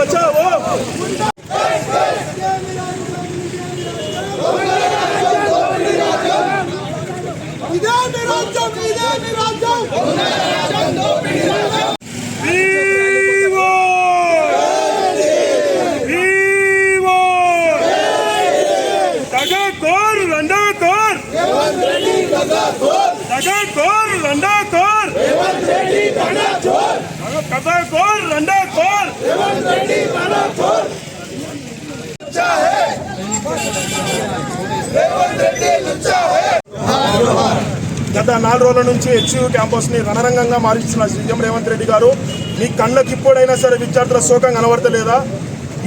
बचाओ தகர் தோர் லண்டா தோர் தகர் தோர் லண்டா தோர் గత నాలుగు రోజుల నుంచి హెచ్యూ క్యాంపస్ని రణరంగంగా మారుస్తున్న సీఎం రేవంత్ రెడ్డి గారు మీ కళ్ళకి ఇప్పుడైనా సరే విద్యార్థుల శోకం కనబడతలేదా?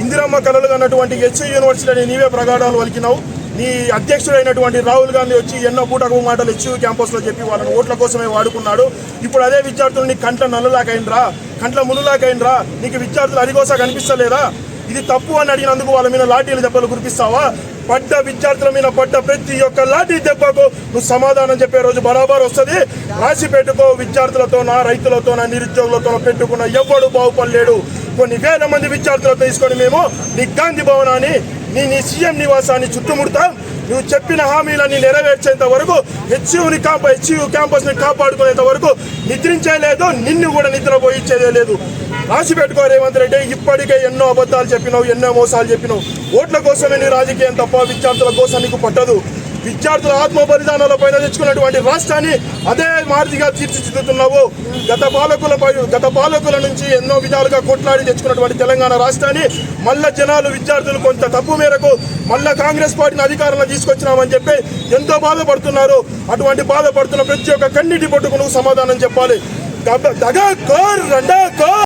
ఇందిరమ్మ కళలు అన్నటువంటి హెచ్యూ యూనివర్సిటీని నీవే ప్రగాఢాలు వలికినావు. నీ అధ్యక్షుడైనటువంటి రాహుల్ గాంధీ వచ్చి ఎన్నో పూటకు మాటలు హెచ్యూ క్యాంపస్లో చెప్పి వాళ్ళని ఓట్ల కోసమే వాడుకున్నాడు. ఇప్పుడు అదే విద్యార్థులు నీ కంట్ల నల్లలాకైనరా కంట్ల మునులాకైనరా నీకు విద్యార్థులు అదిగోసా కనిపిస్తలేదా? ఇది తప్పు అని అడిగినందుకు వాళ్ళ మీద లాఠీలు దెబ్బలు కురిపిస్తావా? పడ్డ విద్యార్థుల మీద పడ్డ ప్రతి ఒక్క లాఠీ దెబ్బకు నువ్వు సమాధానం చెప్పే రోజు బరాబర్ వస్తుంది. రాసి పెట్టుకో విద్యార్థులతోనా రైతులతోనా నిరుద్యోగులతోనా పెట్టుకున్న ఎవ్వడు బాగుపడలేడు. కొన్ని వేల మంది విద్యార్థులు తీసుకొని మేము నీ గాంధీ భవనాన్ని నీ నీ సీఎం నివాసాన్ని చుట్టుముడతాం. నువ్వు చెప్పిన హామీలన్నీ నెరవేర్చేంత వరకు హెచ్యుని కాప హెచ్యు క్యాంపస్ని కాపాడుకునేంత వరకు నిద్రించేలేదు నిన్ను కూడా నిద్రపోయించేదే లేదు. రాసి పెట్టుకో రేవంత్ రెడ్డి ఇప్పటికే ఎన్నో అబద్ధాలు చెప్పినావు ఎన్నో మోసాలు చెప్పినావు. ఓట్ల కోసమే నీ రాజకీయం తప్ప విద్యార్థుల కోసం నీకు పట్టదు. విద్యార్థుల ఆత్మ బలిదానాల పైన తెచ్చుకున్నటువంటి రాష్ట్రాన్ని అదే మారుతిగా తీర్చిదిద్దుతున్నావు. గత పాలకులపై గత పాలకుల నుంచి ఎన్నో విధాలుగా కొట్లాడి తెచ్చుకున్నటువంటి తెలంగాణ రాష్ట్రాన్ని మళ్ళా జనాలు విద్యార్థులు కొంత తప్పు మేరకు మళ్ళా కాంగ్రెస్ పార్టీని అధికారంలో తీసుకొచ్చినామని చెప్పి ఎంతో బాధపడుతున్నారు. అటువంటి బాధపడుతున్న ప్రతి ఒక్క కన్నిటి పట్టుకు సమాధానం చెప్పాలి. దగా కోర్ రెండా కోర్.